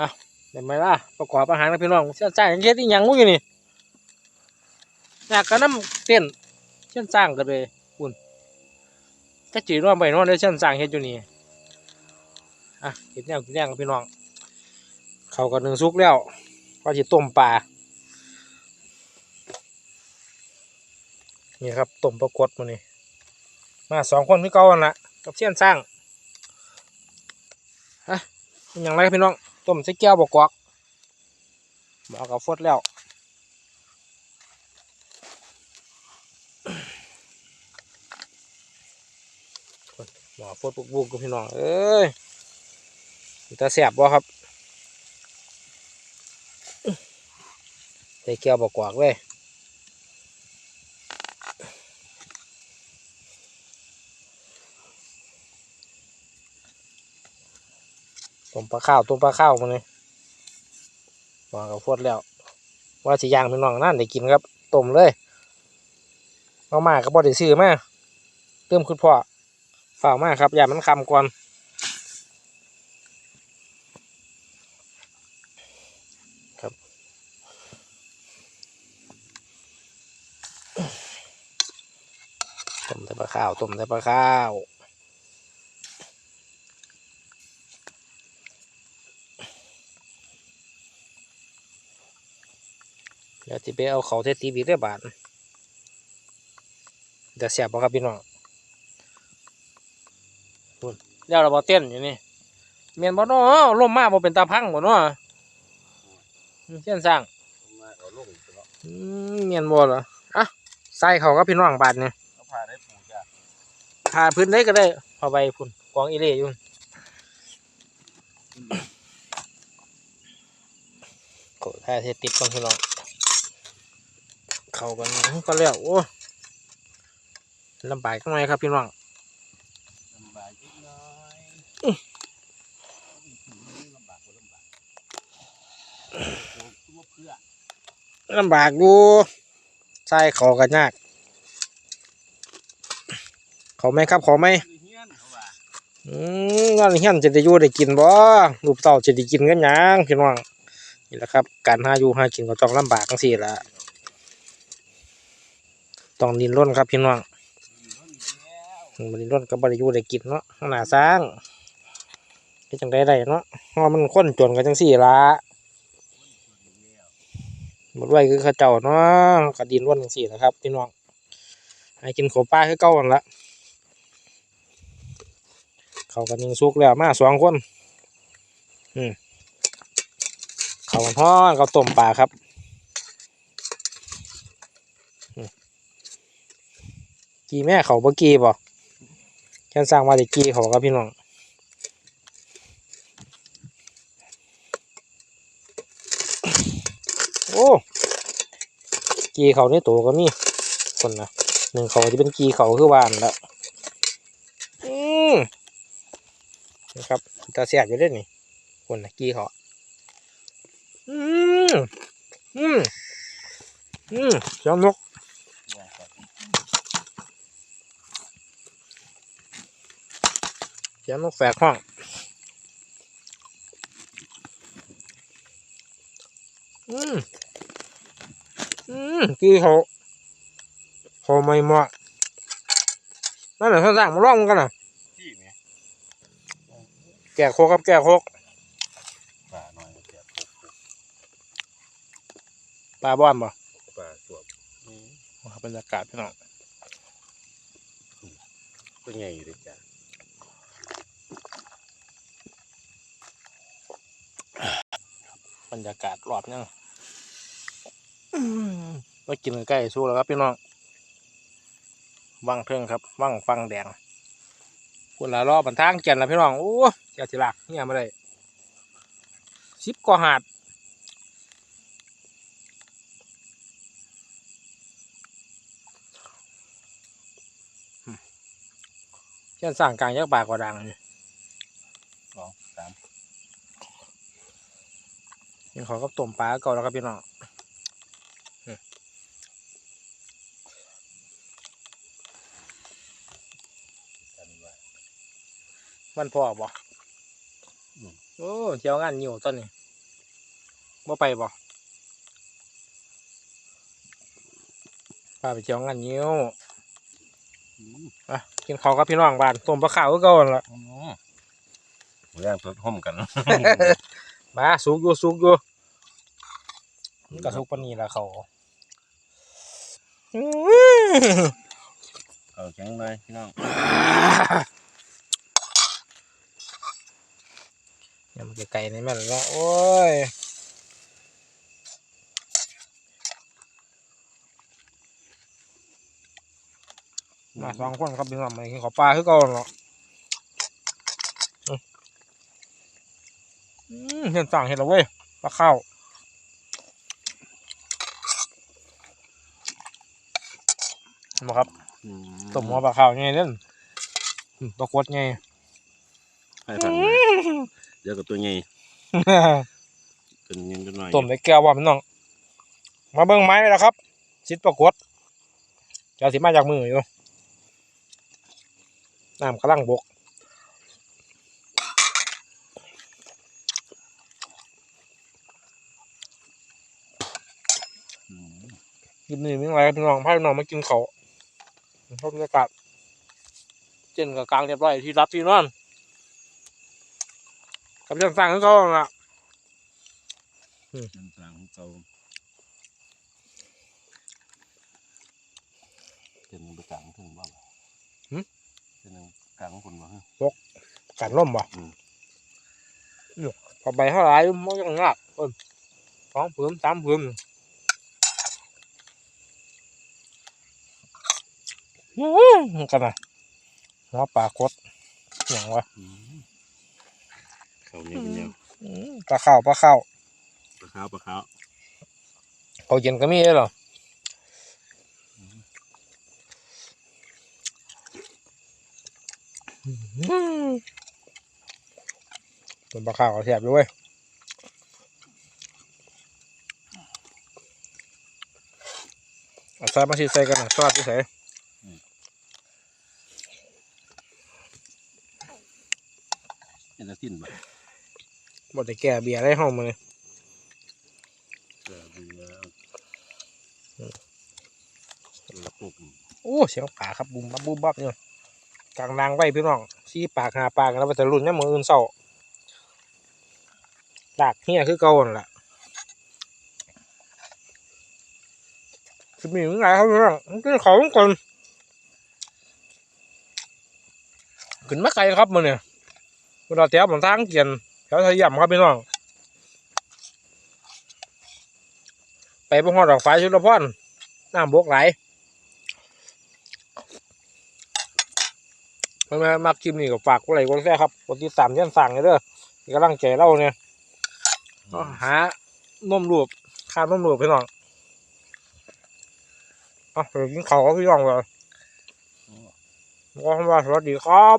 อะเดี๋ยวไหมล่ะประกอบอาหารนะพี่น้องเชี่ยนสร้างยังเฮ็ดอีหยังงูอยู่นี่อยากกันน้ำเต้นเชี่ยนสร้างกันเลยคุณถ้าจีนอนไปนอนได้เชี่ยนสร้างเฮ็ดอยู่นี่อะเฮ็ดแนวกินแนวกับพี่น้องเขาวก็หนึ่งซุกแล้วก็จะต้มปลานี่ครับต้มปลากดมานี่มาสองคนคือเก่าหั่นละกับเชี่ยนสร้างฮะเป็นอย่างไรครับพี่น้อง ต้มใส่แก้วบกอกหมอกับฟดแล้วหมอฟดบุกๆกับพี่น้องเอ้ยมันจะแสบบ่ครับใส่แก้วบกอกเลย ต้มปลาข้าวต้มปลาข้าวมาเลยวางกับฟดแล้ว ว่าสิย่างพี่น้องนั่นได้กินครับต้มเลยเอามาก็บ่ได้ซื้อมาเติมคุณพ่อฝ่ามากครับ อย่ามันคำก่อนครับต้มแต่ปลาข้าวต้มแต่ปลาข้าว เดี๋ยวที่ไปเอาเขาเทตีบีกได้บาทเดี๋ยวเสียบบ่ครับพี่น้องพุ่นแล้วเราบอเต้นอยู่นี่เมียนบ่เนาะลมมากบ่เป็นตาพังบ่เนาะอืมเส้นสร้างมาเอาลงไปเนาะอืมเมียนบ่เหรออะใส่เขากับพี่น้องบาทนี่เอาพาได้ปูจ้ะพาพื้นได้ก็ได้พอาไปพุ่นกองอีเล่อยู่กดท่าเทติดก่อนพี่น้อง เข้ากันก็แล้วโอ้ลำบากจังไงครับพี่น้องลำบากนิดหน้อยลำบากกว่าลำบากตัวเพื่อลำบากดูใส่เขากันยาก เขาไหมครับเขาไหมงานเฮียนจะได้อยู่ได้กินบ่ลูกเต่าจะได้กินกันยังพี่น้องนี่แหละครับ การหาอยู่หากินก็ต้องลำบากจังซี่ละ ต้องดินร่นครับพี่น้องมันดินร่นก็บ่ได้อยู่ได้กินเนาะข้างหนาสร้างเฮ็จังได๋ได้เนาะเพราะมันคนจนกันจังซี่ละอยู่แล้วคือเขาเจ้าเนาะก็ดินร่นจังซี่นะครับพี่น้องให้กินข้าวปลาคือเก่านั่นละเขากันยิงสุกแล้วมาสองคนอืมเขากันฮ้อนเขาต้มปลาครับอืม กีแม่เขาบ่กีบ่ฉันสร้างมาได้กีเขาครับพี่น้องโอ้กีเขาในตัวก็มีคนนะหนึ่งเขาจะเป็นกีเขาคือวานแล้วอืมนะครับตาเสียบอยู่เด้นี่คนนะกีเขาอืมอืมอืมเจ้านก ว่าครับ เจ้านกแฝกห้องอืมอืมกีเขาเขาไม่เหมาะนั่นแหละท่านสั่งมาลองกันนะที่ไหมแก่โคกครับแก่โคกป่าหน่อยแกะปลูกปลาบ้อนบ่ป่าตัวอืมครับบรรยากาศพี่น้องก็ใหญ่อยู่เลยจ้ะ รรยากาศรอบยังมากินใกล้สู้แล้วครับพี่น้องว่างเทิงครับว่างฟังแดงคุณละรอบบันทางแก่นแล้วพี่น้องโอ้เจ้าทีลักเนี่ยมาได้สิบกว่าหาดอืมเช่นสั่งกลางยักษ์ปากกว่าดังนี่ สองสาม นี่เขาก็ต้มปลาก่อนแล้วครับพี่น้องอืมกันว่ามันพอบ่โอ้เที่ยวงานอยู่ตอนนี้บ่ไปบ่พาไปเที่ยวงานยิ้วอืมอะกินข้าวกับพี่น้องบ้านต้มปลาขาวก็ก่อนละอืมหมูย่างสดห่มกัน มาสุกอยู่สุกอยู่มันก็สุกปานนี้ละเขาอื้อเอาแข็งเลยพี่น้องเนี่ยมันไก่ในแม่นแล้วโอ้ยมาสองคนครับพี่น้องมากินข้าวปลาคือเก่าเนาะอื้ออืม เห็นสั่งเห็นแล้วเว้ยปลาข้าวเห็นไหมครับอืต้มหัวปลาข้าวไงเล่นอืมปลากดไงให้ฟังเดี๋ยวกับตัวใหญ่กันยังกันหน่อยต้มได้แก้วว่าพี่น้อง มาเบิ่งไม้แล้วครับชิดปรากฏเจ้าสิมาจากมืออยู่น้ำกำลังบก ยิบนี่มีอะไรพี่น้องพาพี่น้องมากินเขาวชมบรรยากาศเจนกับกลางเรียบร้อยที่รับที่นอนกับเรื่องสั่งของเขาล่ะน้ำสางของเก่าเป็นไปกลางถึงบ้างเป็นกลางคนบ้างการล่มบ่อืมเนี่ยพอใบเท่าไหรมันยังงากเออสองผืนสามผืนอื้อ กันนะหัวปลากดอย่างวะอืมเขาเนี่ยเป็นยังอื้อปลาข้าวปลาข้าวปลาขาวปลาขาวเขาเย็นก็มีเลยเหรออื้อเป็นปลาข้าวแสบด้วยเอาซอสมาชีใส่กันนะซอสที่ใส่ เป็นตะสิ้นบ่บดได้แก่เบียร์ได้ห้องมาเลยเออดูแล้วเออปลุกโอ้เสียงป่าครับบุมบับบุมบับเนี่ยกลางนางไว้พี่น้องซีปากหาปากแล้วไปแต่รุ่นเนี่ยมืออื่นเศร้าดากเฮียคือเก่านั่นแหละคือมีมึงไงครับพี่น้องมันกินเขาทุกคนขึ้นมาไกลครับมันเนี่ย เวลาแถวบนทางเกียนแถวสยามครับพี่น้อง ไปบ่ฮอดดอกไฟชุลพรน้ำบกไหลายมามามาคลิปนี้ก็ฝากกดไหลค์กดแชร์ครับกดติดตามเช่นสั่งเลยเด้อมีกำลังใจเราเนี่ยหานมรูปค่านมรูปพี่น้องอะไปกินข้าวพี่น้องเลยก็ว่าสวัสดีครับ